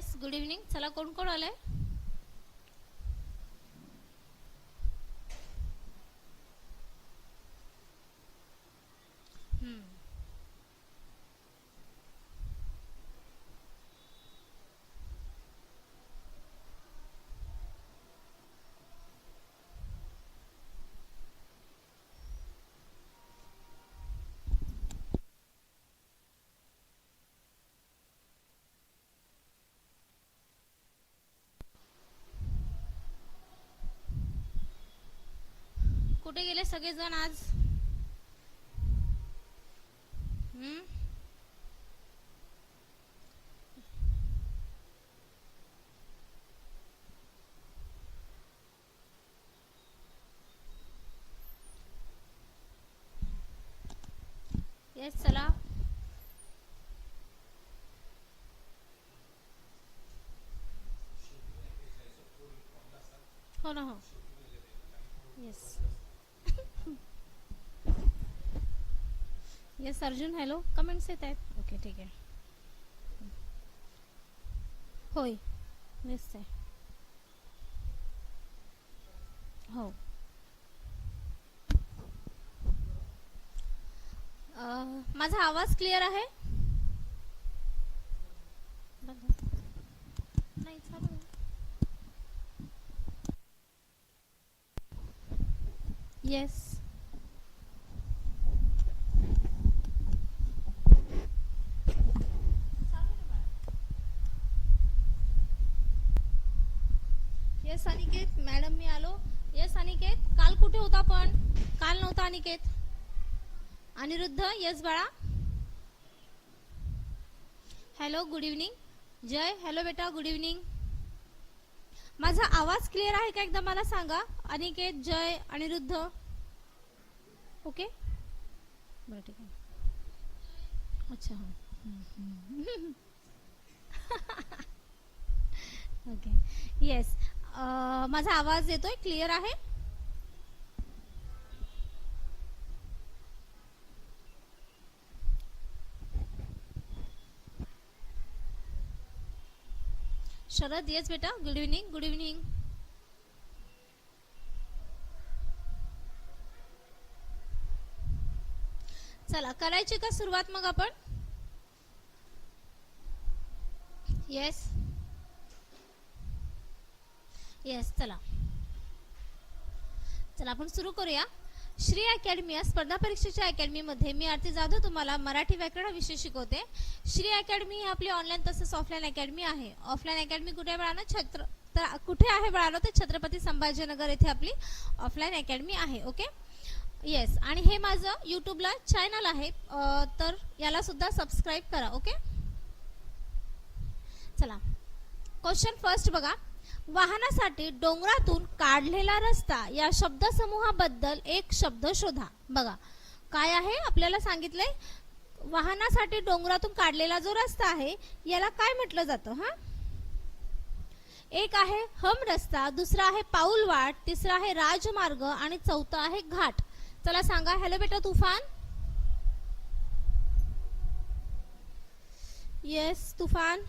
Yes good evening चला कोण कोण आलं आहे कुठे गेले सगळेजण आज? हम्म? येस चला हो ना हो yes yes Arjun hello comments येत आहेत. ओके ठीक आहे. होय. निश्चय हो. माझा आवाज क्लिअर आहे? येस अनिकेत मॅडम मी आलो येस अनिकेत काल कुठे होता पण काल नव्हता अनिकेत अनिरुद्ध यस बाळा. Hello good evening Jay hello बेटा गुड इव्हनिंग माझा आवाज क्लिअर आहे का एकदा मला सांगा? अनिकेत जय अनिरुद्ध. ओके बरं ठीक आहे. अच्छा ओके येस माझा आवाज येतोय? क्लिअर आहे? शरद येस बेटा गुड इव्हनिंग गुड इव्हनिंग चला करायची का सुरुवात मग आपण? येस येस चला. चला आपण सुरू करूया. श्री अकॅडमी या स्पर्धा परीक्षेच्या अकॅडमीमध्ये मी आरती जाधव तुम्हाला मराठी व्याकरण विषय शिकवते. श्री अकॅडमी ही आपली ऑनलाईन तसंच ऑफलाईन अकॅडमी आहे. ऑफलाईन अकॅडमी कुठे बळानं छत्र तर कुठे आहे बाळांनो तर छत्रपती संभाजीनगर येथे आपली ऑफलाईन अकॅडमी आहे ओके येस आणि हे माझं यूट्यूबला चॅनल आहे. तर याला सुद्धा सबस्क्राईब करा ओके चला. क्वेश्चन फर्स्ट बघा. वाहनासाठी डोंगरातून काढलेला रस्ता या शब्दसमूहाबद्दल एक शब्द शोधा. बघा काय आहे आपल्याला सांगितलंय? वाहनासाठी डोंगरातून काढलेला जो रस्ता आहे याला काय म्हटलं जातं हा? एक आहे हम रस्ता दुसरा आहे पाऊलवाट तिसरा आहे राजमार्ग आणि चौथा आहे घाट. चला सांगा हॅलो बेटा Tufan? Yes Tufan?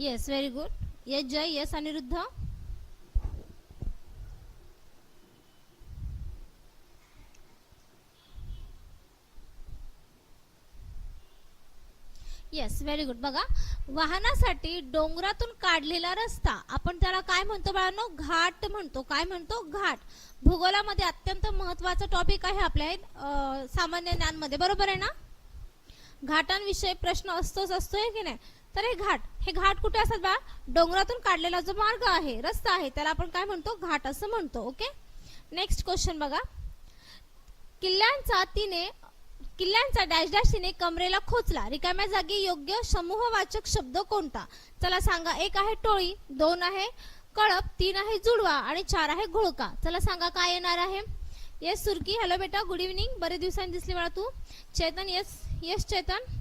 Yes very good yes Jay yes Aniruddha yes very good बघा वाहनासाठी डोंगरातून काढलेला रस्ता आपण त्याला काय म्हणतो बाळांनो? घाट म्हणतो. काय म्हणतो? घाट. भूगोलामध्ये अत्यंत महत्त्वाचा टॉपिक आहे आपल्या सामान्य ज्ञानमध्ये. बरोबर आहे ना? घाटांविषयी प्रश्न असतोच असतोय की नाही? तर हे घाट हे घाट कुठे असतात बा? डोंगरातून काढलेला जो मार्ग आहे रस्ता आहे त्याला आपण काय म्हणतो? घाट असं म्हणतो ओके? नेक्स्ट क्वेश्चन बघा. किल्ल्यांचा तिने किल्ल्यांचा डॅश डॅश तिने कमरेला खोचला. रिकाम्या जागी योग्य समूहवाचक शब्द कोणता? चला सांगा एक आहे टोळी दोन आहे कळप तीन आहे जुडवा आणि चार आहे घोळका. चला सांगा काय येणार आहे? येस सुरकी. हॅलो बेटा गुड इव्हनिंग बरे दिवसांनी दिसली मला तू. Chetan yes yes Chetan.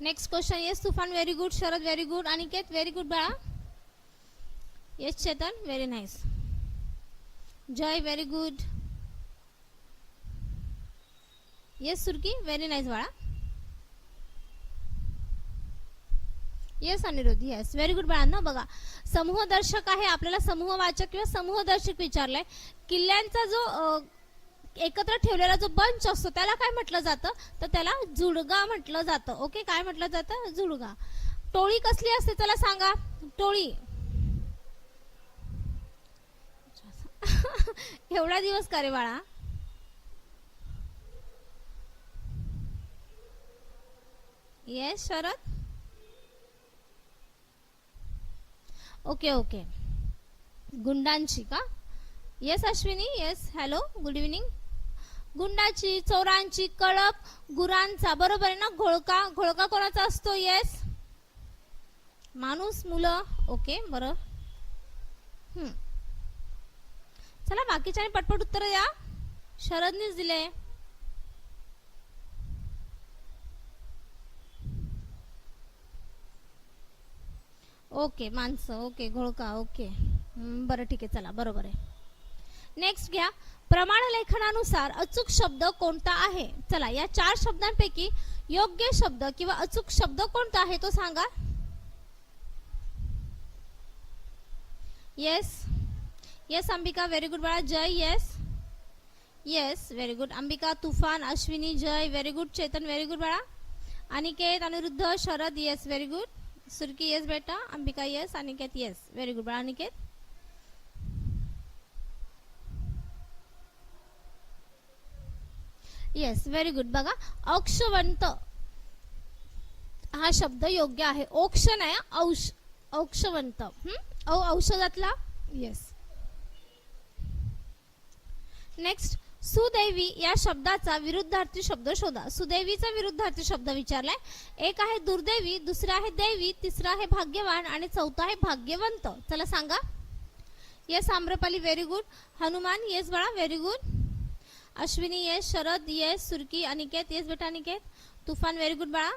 Next question yes Tufan very good Sharad very good Aniket very good बाळा yes Chetan very nice Jay very good yes Surki very nice बाळा yes Aniruddha yes very good बाळांना बघा. समूह दर्शक आहे. आपल्याला समूह वाचक किंवा समूह दर्शक विचारलाय. किल्ल्यांचा जो एकत्र ठेवलेला जो बंच असतो त्याला काय म्हटलं जातं? तर त्याला जुडगा म्हटलं जातं. ओके? काय म्हटलं जातं? जुडगा. टोळी कसली असते त्याला सांगा? टोळी. एवढा दिवस का रे बाळा? येस शरद? ओके ओके गुंडांची का? Yes Ashwini? Yes hello good evening गुंडाची चोरांची कळप गुरांचा बरोबर आहे ना? घोळका घोळका कोणाचा असतो? येस माणूस मुलं. ओके बरं. हम्म. चला बाकीच्या पटपट उत्तर द्या. शरदनीच दिले. ओके माणसं. ओके घोळका. ओके बरं ठीक आहे. चला बरोबर आहे. नेक्स्ट घ्या. प्रमाण लेखनानुसार अचूक शब्द कोणता आहे? चला या चार शब्दांपैकी योग्य शब्द किंवा अचूक शब्द कोणता आहे तो सांगा. Yes yes Ambika very good बाळा. Jay yes yes very good Ambika Tufan Ashwini Jay very good Chetan very good बाळा. Aniket Aniruddha Sharad yes very good Surki yes बेटा. Ambika yes Aniket yes very good बाळा. Aniket? Yes very good बघा औक्षवंत हा शब्द योग्य आहे. ओक्ष नाही औष औक्षवंत. औ औषधातला? येस नेक्स्ट सुदैवी या शब्दाचा विरुद्धार्थी शब्द शोधा. सुदैवीचा विरुद्धार्थी शब्द विचारलाय. एक आहे दुर्दैवी दुसरा आहे दैवी तिसरा आहे भाग्यवान आणि चौथा आहे भाग्यवंत. चला सांगा. Yes Amrapali very good Hanuman yes बाळा very good Ashwini yes Sharad yes Surki Aniket yes बेटा अनिकेत। तुफान व्हेरी गुड बाळा.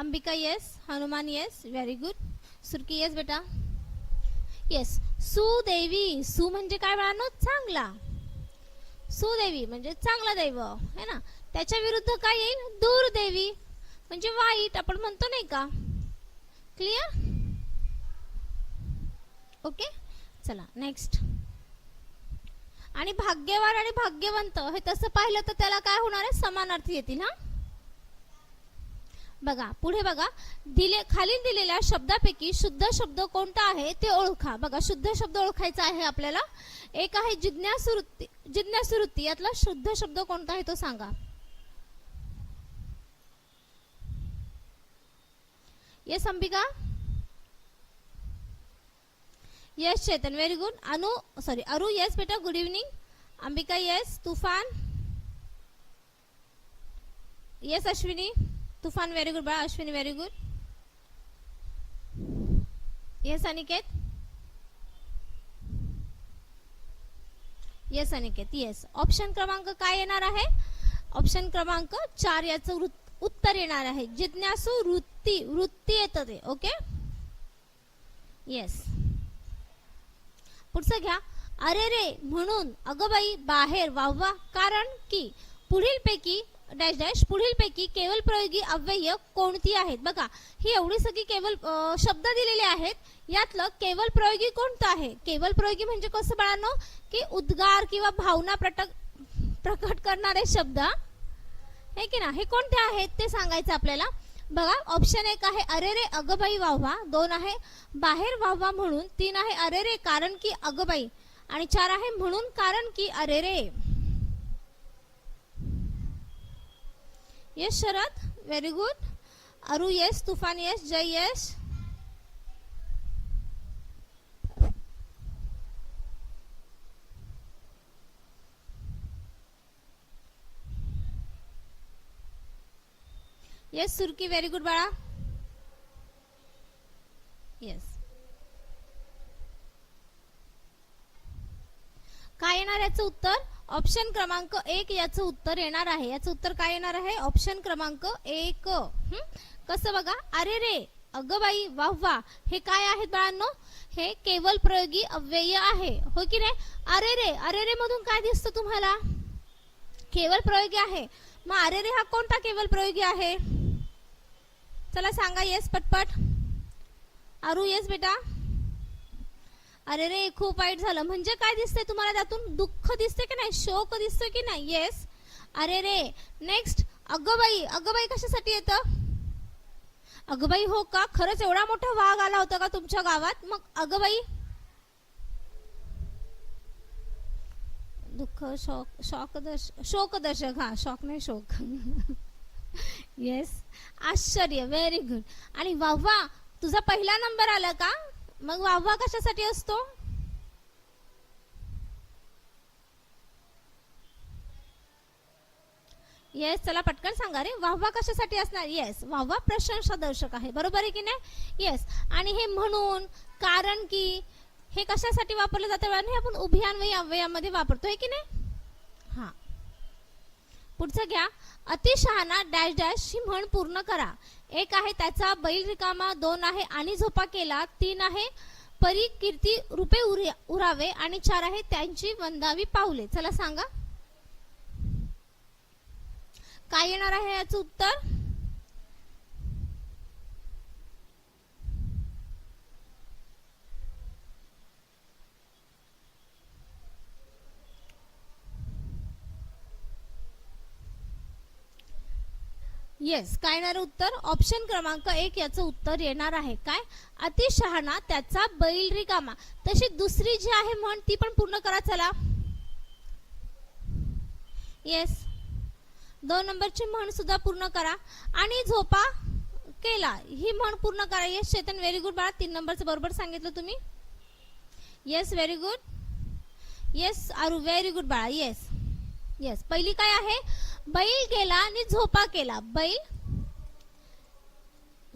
Ambika yes Hanuman yes very good Surki yes बेटा. येस सुदेवी सु म्हणजे काय बाळानो? चांगला. सुदेवी म्हणजे चांगला दैव है ना? त्याच्या विरुद्ध काय येईल? दुर्दैवी. म्हणजे वाईट आपण म्हणतो नाही का? क्लिअर ओके चला नेक्स्ट आणि भाग्यवान आणि भाग्यवंत हे तसं पाहिलं तर त्याला काय होणार आहे? समानार्थी येतील हा? बघा पुढे बघा. दिले खाली दिलेल्या शब्दापैकी शुद्ध शब्द कोणता आहे ते ओळखा. बघा शुद्ध शब्द ओळखायचा आहे आपल्याला. एक आहे जिज्ञासुवृत्ती जिज्ञासुवृत्ती. यातला शुद्ध शब्द कोणता आहे तो सांगा. Yes Ambika? Yes Chetan very good Anu sorry Aru yes बेटा good evening Ambika yes Tufan yes Ashwini Tufan very good बाळा Ashwini very good yes Aniket yes Aniket yes option क्रमांक काय येणार आहे? ऑप्शन क्रमांक चार याचं उत्तर येणार आहे. जिज्ञासू वृत्ती वृत्ती येतं ते ओके येस पुढचं घ्या. अरे रे म्हणून अगं बाई बाहेर वाहवा. कारण की पुढील पैकी डॅश डॅश पुढील पैकी केवळ प्रयोगी अव्यय कोणती आहेत? बघा ही एवढी सगळी केवळ शब्द दिलेले आहेत. यातलं केवळ प्रयोगी कोणतं आहे? केवळ प्रयोगी म्हणजे कसं बाळांनो? की उद्गार किंवा भावना प्रटक प्रकट करणारे शब्द. हे की ना? हे कोणते आहेत? ते सांगायचं आपल्याला. बघा ऑप्शन एक आहे अरे रे अगबाई वाहवा दोन आहे बाहेर वाहवा म्हणून तीन आहे अरे रे कारण की अगबाई आणि चार आहे म्हणून कारण की अरे रे yes Sharad. Very good Aru yes Tufan yes Jay yes yes Surki very good बाळा येस काय येणार याचं उत्तर? ऑप्शन क्रमांक एक याचं उत्तर येणार आहे. याचं उत्तर काय येणार आहे? ऑप्शन क्रमांक एक. कसं बघा? अरे रे अगं बाई वाह वाह हे काय आहेत बाळांनो? हे केवळ प्रयोगी अव्यय आहे. हो की नाही? अरे रे अरे रे मधून काय दिसतं तुम्हाला? केवळ प्रयोगी आहे. मग अरे रे हा कोणता केवळ प्रयोगी आहे? चला सांगा येस पटपट. अरू येस बेटा. अरे रे खूप वाईट झालं. म्हणजे काय दिसतंय तुम्हाला त्यातून? दुःख दिसते की नाही? शोक दिसतोय की नाही? येस अरे रे नेक्स्ट अगबाई अगबाई कशासाठी येतं? अगबाई हो का? खरंच एवढा मोठा वाघ आला होता का तुमच्या गावात? मग अगबाई दुःख शोक शोकदर्श शोकदर्शक हा शोक नाही शोक. येस आश्चर्य. व्हेरी गुड आणि वाहवा तुझा पहिला नंबर आला का? मग वाहवा कशासाठी असतो? येस चला पटकन सांगा रे. वाहवा कशासाठी असणार? येस वाहवा प्रशंसा दर्शक आहे. बरोबर आहे की नाही? येस आणि हे म्हणून कारण की हे कशासाठी वापरलं जातं? आणि हे आपण उभयान्वयी अव्ययामध्ये वापरतोय की नाही? पुढचं घ्या. अतिशहाणा डॅश डॅश ही म्हण पूर्ण करा. एक आहे त्याचा बैल रिकामा दोन आहे आणि झोपा केला तीन आहे परी कीर्ती रुपे उरे- उरावे आणि चार आहे त्यांची वंदावी पावले चला सांगा. काय येणार आहे याचं उत्तर? येस काय येणार उत्तर? ऑप्शन क्रमांक एक याचं उत्तर येणार आहे. काय? अतिशहाणा त्याचा बैल रिकामा. तशी दुसरी जी आहे म्हण ती पण पूर्ण करा चला. येस दोन नंबरची म्हण सुद्धा पूर्ण करा. आणि झोपा केला ही म्हण पूर्ण करा. येस चेतन व्हेरी गुड बाळा. तीन नंबरचं बरोबर सांगितलं तुम्ही. Yes very good yes Aru very good बाळा. येस येस पहिली काय आहे? बैल गेला आणि झोपा केला. बैल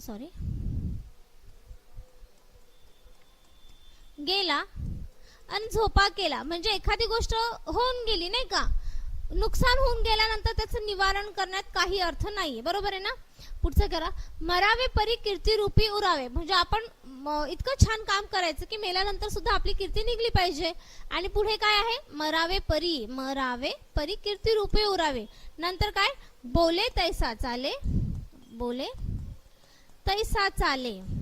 सॉरी गेला आणि झोपा केला. म्हणजे एखादी गोष्ट होऊन गेली नाही का? नुकसान होऊन गेल्यानंतर त्याचं निवारण करण्यात काही अर्थ नाही बरोबर आहे ना? पुढचं करा. मरावे परी कीर्ती रूपी उरावे. म्हणजे आपण म, इतकं छान काम करायचं की मेल्यानंतर सुद्धा आपली कीर्ती निघली पाहिजे. आणि पुढे काय आहे? मरावे परी मरावे परी कीर्ती रूपी उरावे. नंतर काय? बोले तैसा चाले बोले तैसा चाले.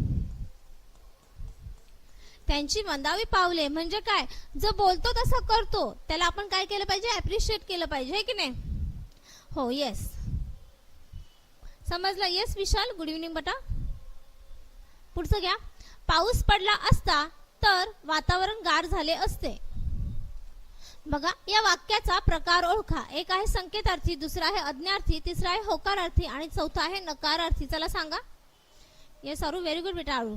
त्यांची मंदावी पावले म्हणजे काय? जो बोलतो तसं करतो. त्याला आपण काय केलं पाहिजे? अप्रिशिएट केलं पाहिजे की नाही? हो येस समजलं? येस विशाल. गुड इव्हनिंग बटा. पुढचं घ्या. पाऊस पडला असता तर वातावरण गार झाले असते. बघा या वाक्याचा प्रकार ओळखा. एक आहे संकेतार्थी दुसरा आहे अज्ञार्थी तिसरा आहे होकारार्थी आणि चौथा आहे नकारार्थी. चला सांगा. येस अरू व्हेरी गुड बेटा Aru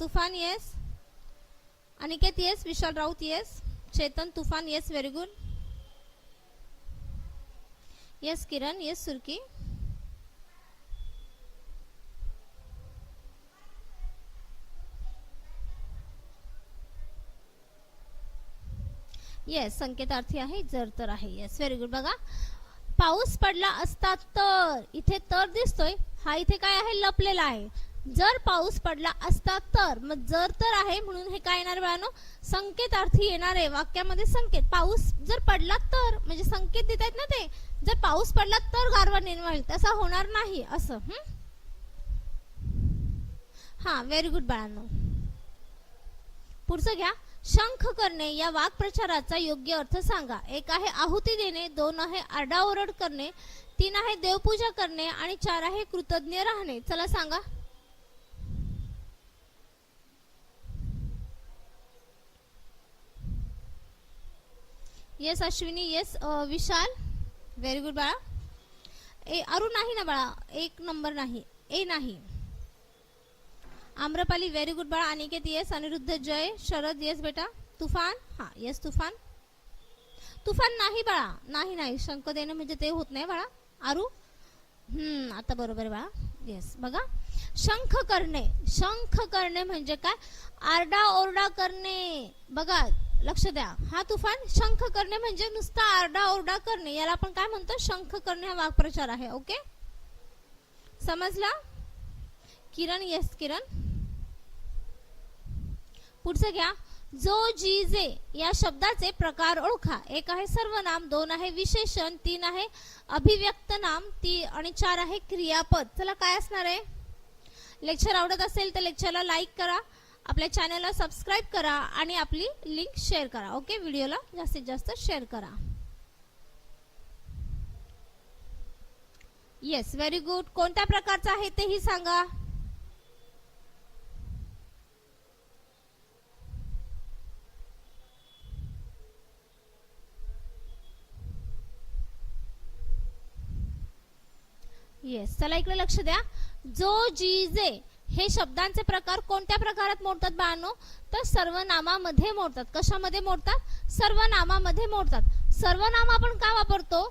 Tufan yes Aniket yes Vishal Raut yes Chetan Tufan yes very good yes Kiran yes Surki yes संकेतार्थी आहे जर तर आहे. येस व्हेरी गुड बघा पाऊस पडला असता तर इथे तर दिसतोय. हा इथे काय आहे? लपलेला आहे. जर पाऊस पडला असता तर मग जर तर आहे म्हणून हे काय येणार बाळांनो? संकेतार्थी येणार आहे वाक्यामध्ये संकेत. पाऊस जर पडला तर म्हणजे संकेत देत आहेत ना ते? जर पाऊस पडला तर गारवा निर्माण होईल. तसा होणार नाही असं. हम्म हा व्हेरी गुड बाळांनो. पुढचं घ्या. शंख करणे या वाक्प्रचाराचा योग्य अर्थ सांगा. एक आहे आहुती देणे दोन आहे आरडाओरड करणे तीन आहे देवपूजा करणे आणि चार आहे कृतज्ञ राहणे. चला सांगा. Yes Ashwini yes Vishal very good बाळा ए अरु नाही ना बाळा एक नंबर नाही ए नाही आम्रपाली व्हेरी गुड बाळा अनिकेत येस अनिरुद्ध जय शरद येस बेटा तुफान हा येस तुफान तुफान नाही बाळा नाही नाही शंक देणं म्हणजे ते होत नाही बाळा आरू हम्म आता बरोबर बाळा येस बघा शंख करणे शंख करणे म्हणजे काय आरडा ओरडा करणे बघा लक्ष द्या. हा तुफान शंख करणे म्हणजे नुसता आरडा ओरडा करणे. याला आपण काय म्हणतो? शंख करणे हा वाक्प्रचार आहे ओके? समजला? किरण येस किरण? पुढचं घ्या. जो जी जे या शब्दाचे प्रकार ओळखा. एक आहे सर्वनाम दोन आहे विशेषण तीन आहे अभिव्यक्त नाम ती आणि चार आहे क्रियापद. चला काय असणार आहे? लेक्चर आवडत असेल तर लेक्चरला लाईक करा. आपल्या चॅनलला सबस्क्राईब करा आणि आपली लिंक शेअर करा. ओके व्हिडिओला जास्तीत जास्त शेअर करा. येस व्हेरी गुड कोणत्या प्रकारचा आहे तेही सांगा. येस चला इकडे लक्ष द्या. जो जी जे हे शब्दांचे प्रकार कोणत्या प्रकारात मोडतात बाळांनो? तर सर्वनामामध्ये मोडतात. कशामध्ये मोडतात? सर्वनामामध्ये मोडतात. सर्वनाम आपण का वापरतो?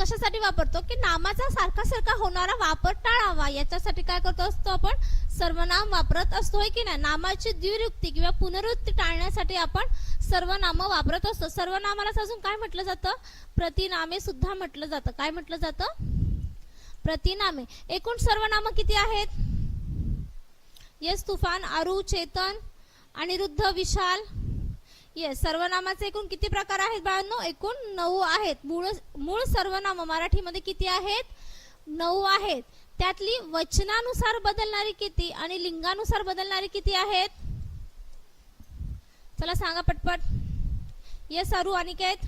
कशासाठी वापरतो? की नामाचा सारखा सारखा होणारा वापर टाळावा. याच्यासाठी काय करतो असतो आपण? सर्वनाम वापरत असतो होय की नाही? नामाची द्विरुक्ती किंवा पुनरुक्ती टाळण्यासाठी आपण सर्वनाम वापरत असतो. सर्वनामालाच अजून काय म्हटलं जातं? प्रतिनामे सुद्धा म्हटलं जातं. काय म्हटलं जातं? प्रतिनामे. एकूण सर्वनाम किती आहेत? येस तुफान आरू चेतन अनिरुद्ध विशाल. येस सर्वनामाचे एकूण किती प्रकार आहेत बाळांनो? एकूण नऊ आहेत. मूळ मूळ सर्वनाम मराठीमध्ये किती आहेत? नऊ आहेत. त्यातली वचनानुसार बदलणारी किती आणि लिंगानुसार बदलणारी किती आहेत? चला सांगा पटपट. येस आरू अनिकेत.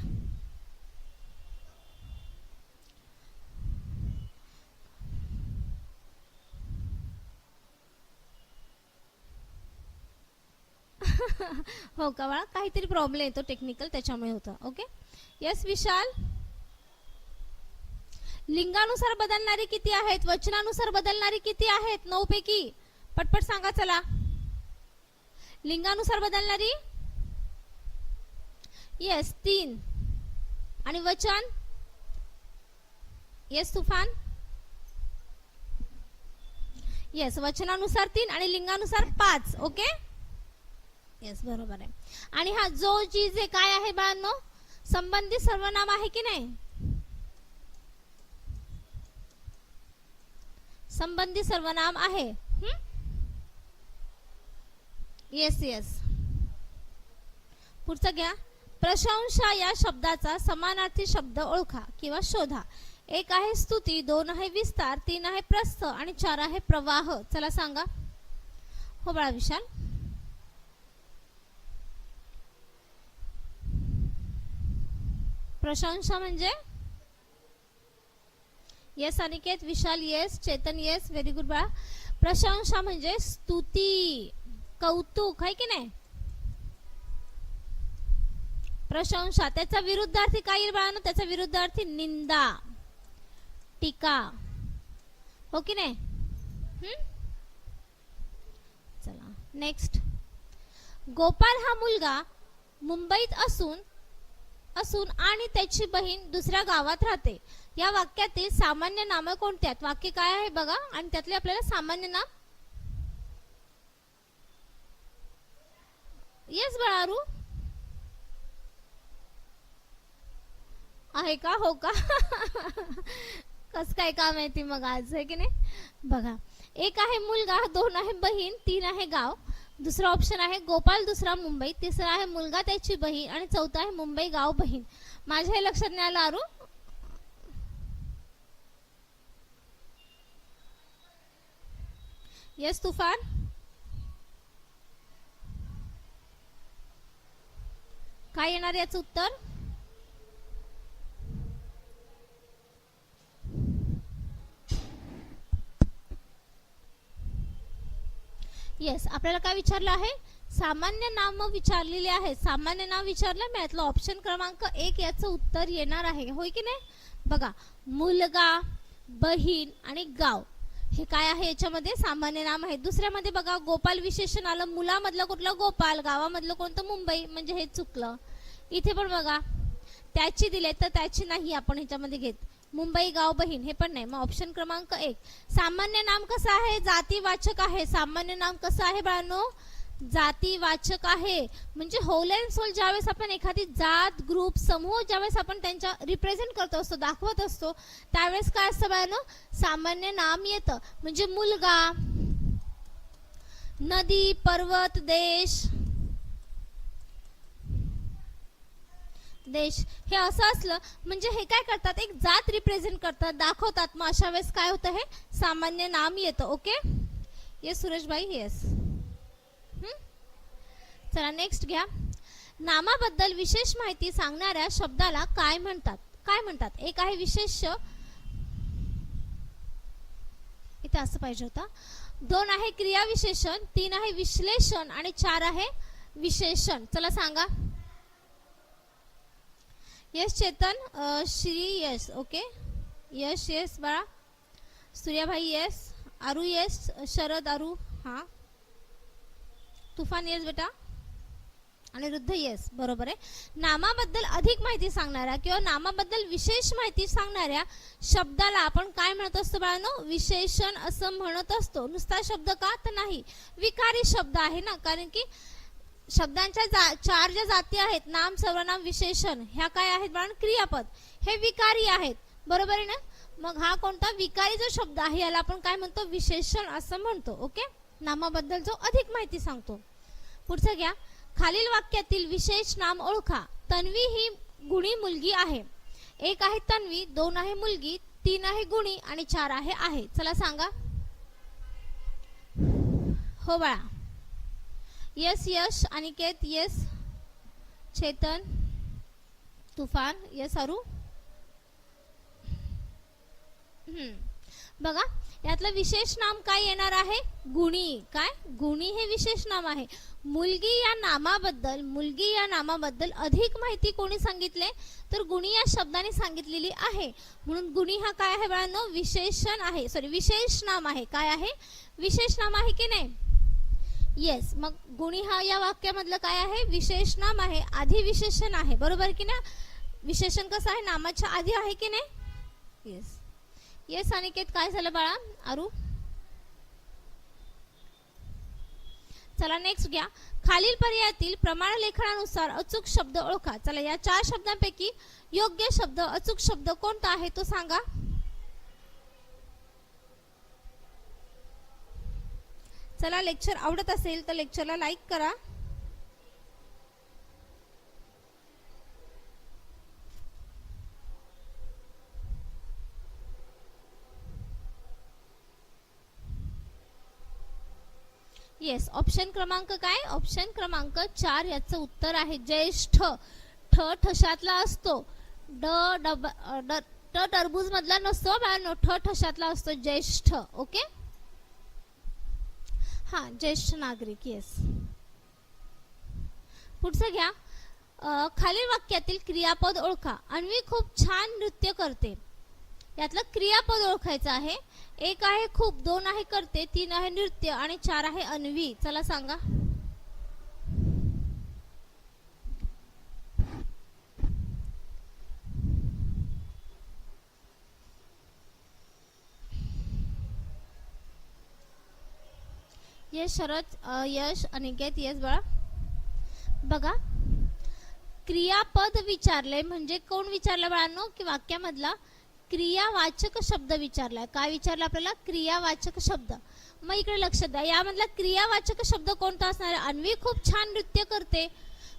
हो का? बाळा काहीतरी प्रॉब्लेम येतो टेक्निकल त्याच्यामुळे होतं. ओके येस विशाल? लिंगानुसार बदलणारी किती आहेत? वचनानुसार बदलणारी किती आहेत? नऊ पैकी. पटपट सांगा चला. लिंगानुसार बदलणारी? येस तीन. आणि वचन? येस तुफान? येस वचनानुसार तीन आणि लिंगानुसार पाच. ओके येस बरोबर आहे. आणि हा जो जी जे काय आहे बाळांनो? संबंधित सर्वनाम आहे की नाही? संबंधित सर्वनाम आहे. येस येस पुढचं घ्या. प्रशंसा या शब्दाचा समानार्थी शब्द ओळखा किंवा शोधा. एक आहे स्तुती दोन आहे विस्तार तीन आहे प्रस्थ आणि चार आहे प्रवाह. चला सांगा. हो बाळा विशाल. प्रशंसा म्हणजे? Yes Aniket Vishal yes Chetan yes very good बाळा प्रशंसा म्हणजे स्तुती कौतुक आहे की नाही? प्रशंसा त्याचा विरुद्धार्थी काय येईल बाळांनो? त्याचा विरुद्धार्थी निंदा टीका. हो की नाही? हम्म? चला नेक्स्ट गोपाल हा मुलगा मुंबईत असून असून आणि त्याची बहीण दुसऱ्या गावात राहते. या वाक्यातील सामान्य नाम कोणती आहेत? वाक्य काय आहे बघा. आणि त्यातले आपल्याला सामान्य नाम? येस बळारू. आहे का? हो का? कस काय काम आहे ती मग आज आहे की नाही? बघा. एक आहे मुलगा दोन आहे बहीण तीन आहे गाव. दुसरा ऑप्शन आहे गोपाल दुसरा मुंबई तिसरा आहे मुलगा त्याची बहीण आणि चौथा आहे मुंबई गाव बहीण. माझ्या हे लक्षात नाही आलं आरू? येस तुफान? काय येणार याचं उत्तर? येस आपल्याला काय विचारलं आहे? सामान्य नाम विचारलेले आहे. सामान्य नाव विचारलं मी यातलं ऑप्शन क्रमांक एक याचं उत्तर येणार आहे. होय की नाही? बघा मुलगा बहीण आणि गाव. हे काय आहे याच्यामध्ये? सामान्य नाम आहे. दुसऱ्यामध्ये बघा गोपाल विशेषण आलं. मुलामधलं कुठलं? गोपाल. गावामधलं कोणतं? मुंबई. म्हणजे हे चुकलं. इथे पण बघा त्याची दिले तर त्याची नाही आपण ह्याच्यामध्ये घेत. मुंबई गाव बहीण हे पण नाही. मग ऑप्शन क्रमांक एक. सामान्य नाम कसं आहे? जातीवाचक आहे. सामान्य नाम कसं आहे बाळांनो? जातीवाचक आहे. म्हणजे होल अँड सोल ज्यावेळेस आपण एखादी जात ग्रुप समूह ज्यावेळेस आपण त्यांच्या रिप्रेझेंट करत असतो दाखवत असतो त्यावेळेस काय असतं बाळांनो? सामान्य नाम येतं. म्हणजे मुलगा नदी पर्वत देश देश. हे असं असलं म्हणजे हे काय करतात? एक जात रिप्रेझेंट करतात दाखवतात. मग अशा वेळेस काय होतं हे? सामान्य नाम येतं ओके येस सुरेशबाई येस चला नेक्स्ट घ्या. नामाबद्दल विशेष माहिती सांगणाऱ्या शब्दाला काय म्हणतात? काय म्हणतात? एक आहे विशेष. इथे असं पाहिजे होता. दोन आहे क्रियाविशेषण तीन आहे विश्लेषण आणि चार आहे विशेषण. चला सांगा. Yes Chetan Shri yes okay? Yash yes बाळा. सूर्याभाई येस. आरू येस. शरद आरू हा. तुफान येस बेटा. आणि रुद्ध येस. बरोबर आहे. नामाबद्दल अधिक माहिती सांगणाऱ्या किंवा नामाबद्दल विशेष माहिती सांगणाऱ्या शब्दाला आपण काय म्हणत असतो बाळांनो? विशेषण असं म्हणत असतो. नुसता शब्द का? तर नाही. विकारी शब्द आहे ना? कारण की शब्दांच्या जा, चार ज्या जाती आहेत नाम सर्वनाम विशेषण ह्या काय आहेत बाळांनो? क्रियापद. हे विकारी आहेत. बरोबर आहे ना? मग हा कोणता विकारी जो शब्द आहे याला आपण काय म्हणतो? विशेषण असं म्हणतो ओके? नामाबद्दल जो अधिक माहिती सांगतो. पुढचं घ्या. खालील वाक्यातील विशेष नाम ओळखा. तन्वी ही गुणी मुलगी आहे. एक आहे तन्वी दोन आहे मुलगी तीन आहे गुणी आणि चार आहे आहे. चला सांगा. हो बाळा. Yes Yash Aniket yes Chetan Tufan yes Aru. बघा यातलं विशेष नाम काय येणार आहे? गुणी. काय? गुणी हे विशेष नाम आहे. मुलगी या नामाबद्दल मुलगी या नामाबद्दल अधिक माहिती कोणी सांगितले? तर गुणी या शब्दाने सांगितलेली आहे. म्हणून गुणी हा काय आहे बाळांनो? विशेषण आहे. सॉरी विशेष नाम आहे. काय आहे? विशेष नाम आहे की नाही? येस मग गुणी हा या वाक्यामधलं काय आहे? विशेष नाम आहे आधी विशेषण आहे. बरोबर की ना विशेषण कसं आहे? नामाच्या आधी आहे की नाही? येस येस अनिकेत काय झालं बाळा? आरू? चला नेक्स्ट घ्या. खालील पर्यायातील प्रमाण लेखनानुसार अचूक शब्द ओळखा. चला या चार शब्दांपैकी योग्य शब्द अचूक शब्द कोणता आहे तो सांगा. चला लेक्चर आवडत असेल तर लेक्चरला लाईक करा. येस ऑप्शन क्रमांक काय? ऑप्शन क्रमांक चार याचं उत्तर आहे ज्येष्ठ. ठ ठशातला असतो. ड डब ड टरबूज मधला नसतो ठ ठशातला असतो ज्येष्ठ. ओके हा ज्येष्ठ नागरिक येस पुढचं घ्या. खालील वाक्यातील क्रियापद ओळखा. अन्वी खूप छान नृत्य करते. यातलं क्रियापद ओळखायचं आहे. एक आहे खूप दोन आहे करते तीन आहे नृत्य आणि चार आहे अन्वी. चला सांगा. यश शरद यश अनिकेत यश बाळा. बघा क्रियापद विचारले म्हणजे कोण विचारलं बाळांनो? की वाक्यामधला क्रियावाचक शब्द विचारलाय. काय विचारलं आपल्याला? क्रियावाचक शब्द. मग इकडे लक्ष द्या. यामधला क्रियावाचक शब्द कोणता असणार आहे? अन्वी खूप छान नृत्य करते.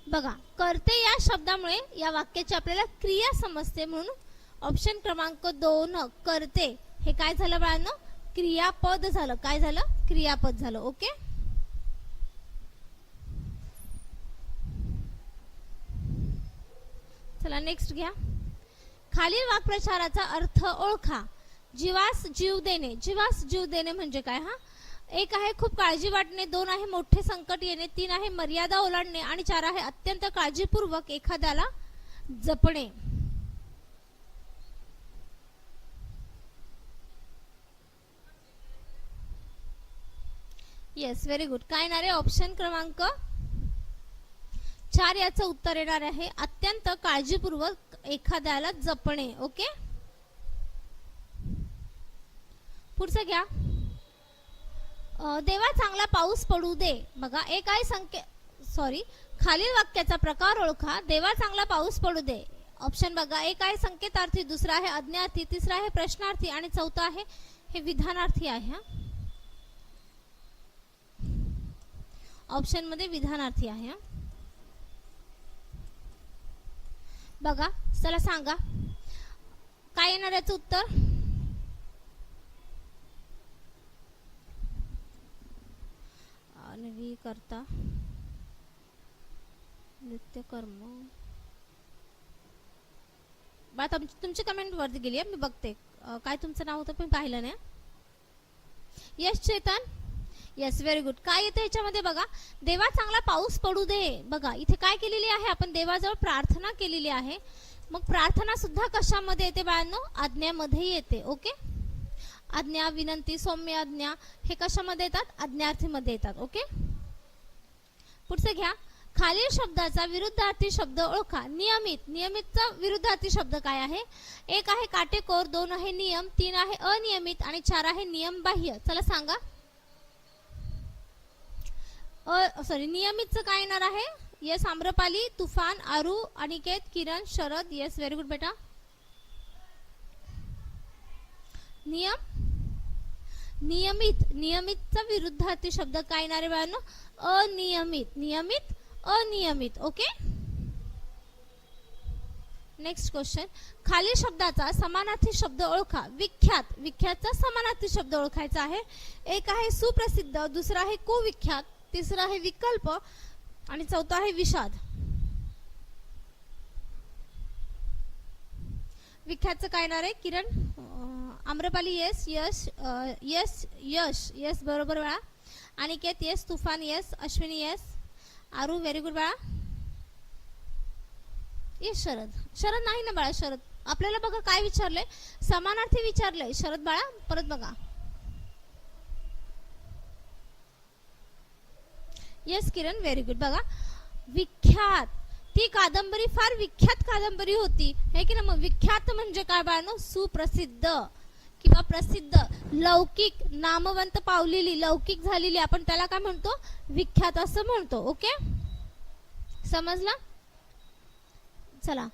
बघा करते या शब्दामुळे या वाक्याची आपल्याला क्रिया समजते म्हणून ऑप्शन क्रमांक दोन करते. हे काय झालं बाळांनो? क्रियापद झालं. काय झालं? क्रियापद झालं ओके? चला नेक्स्ट घ्या. खालील वाक्प्रचाराचा अर्थ ओळखा. जीवास जीव देणे. जीवास जीव देणे म्हणजे काय हा? एक आहे खूप काळजी वाटणे. दोन आहे मोठे संकट येणे. तीन आहे मर्यादा ओलांडणे. आणि चार आहे अत्यंत काळजीपूर्वक एखाद्याला जपणे. येस व्हेरी गुड काय येणार आहे? ऑप्शन क्रमांक चार याचं उत्तर येणार आहे. अत्यंत काळजीपूर्वक एखाद्याला जपणे ओके पुढचं घ्या. देवा चांगला पाऊस पडू दे. बघा एक आहे संके सॉरी खालील वाक्याचा प्रकार ओळखा. देवा चांगला पाऊस पडू दे. ऑप्शन बघा एक आहे संकेतार्थी? दुसरा आहे अज्ञार्थी तिसरा आहे प्रश्नार्थी आणि चौथा आहे हे विधानार्थी आहे हा. ऑप्शनमध्ये विधानार्थी आहे. बघा चला सांगा. काय येणार याचं उत्तर? आणि करता नृत्य कर्म बा तुमची तुमची कमेंट वरती गेली आहे मी बघते. काय तुमचं नाव होतं पण पाहिलं नाही. Yash Chetan yes very good काय येतं याच्यामध्ये बघा? देवा चांगला पाऊस पडू दे. बघा इथे काय केलेली आहे? आपण देवाजवळ प्रार्थना केलेली आहे. मग प्रार्थना सुद्धा कशामध्ये येते बाळांनो? आज्ञामध्ये येते ओके? आज्ञा विनंती सौम्य आज्ञा हे कशामध्ये येतात? आज्ञार्थीमध्ये येतात ओके? पुढचं घ्या. खालील शब्दाचा विरुद्धार्थी शब्द ओळखा. नियमित. नियमितचा विरुद्धार्थी शब्द काय आहे? एक आहे काटेकोर दोन आहे नियम तीन आहे अनियमित आणि चार आहे नियम बाह्य चला सांगा. सॉरी नियमितचं काय येणार आहे? Yes Amrapali Toofan Aru Aniket Kiran Sharad yes very good बेटा. नियम? नियमित नियमितचा विरुद्धार्थी शब्द काय येणार आहे बाळांनो? अनियमित नियमित अनियमित ओके नेक्स्ट क्वेश्चन खालील शब्दाचा समानार्थी शब्द ओळखा. विख्यात. विख्यातचा समानार्थी शब्द ओळखायचा आहे. एक आहे सुप्रसिद्ध दुसरा आहे कुविख्यात. तिसरा आहे विकल्प आणि चौथा आहे विषाद. विख्यातचं काय येणार आहे? Kiran Amrapali yes yes yes yes yes बरोबर बाळा. Aniket yes Toofan yes Ashwini yes Aru very good बाळा. येस शरद. शरद नाही ना बाळा शरद. आपल्याला बघा काय विचारलंय? समानार्थी विचारलंय. शरद बाळा परत बघा. येस किरण व्हेरी गुड बघा विख्यात. ती कादंबरी फार विख्यात कादंबरी होती. हे की ना मग? विख्यात म्हणजे काय बाळांनो? सुप्रसिद्ध किंवा प्रसिद्ध. लौकिक नामवंत पावलेली लौकिक झालेली. आपण त्याला काय म्हणतो? विख्यात असं म्हणतो. ओके? समजला? चला.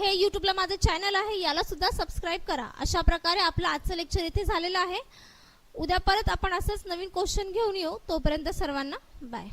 हे यूट्यूबला माझं चॅनल आहे. याला सुद्धा सबस्क्राईब करा. अशा प्रकारे आपलं आजचं लेक्चर इथे झालेलं आहे. उद्या परत आपण असंच नवीन क्वेश्चन घेऊन येऊ. तोपर्यंत सर्वांना बाय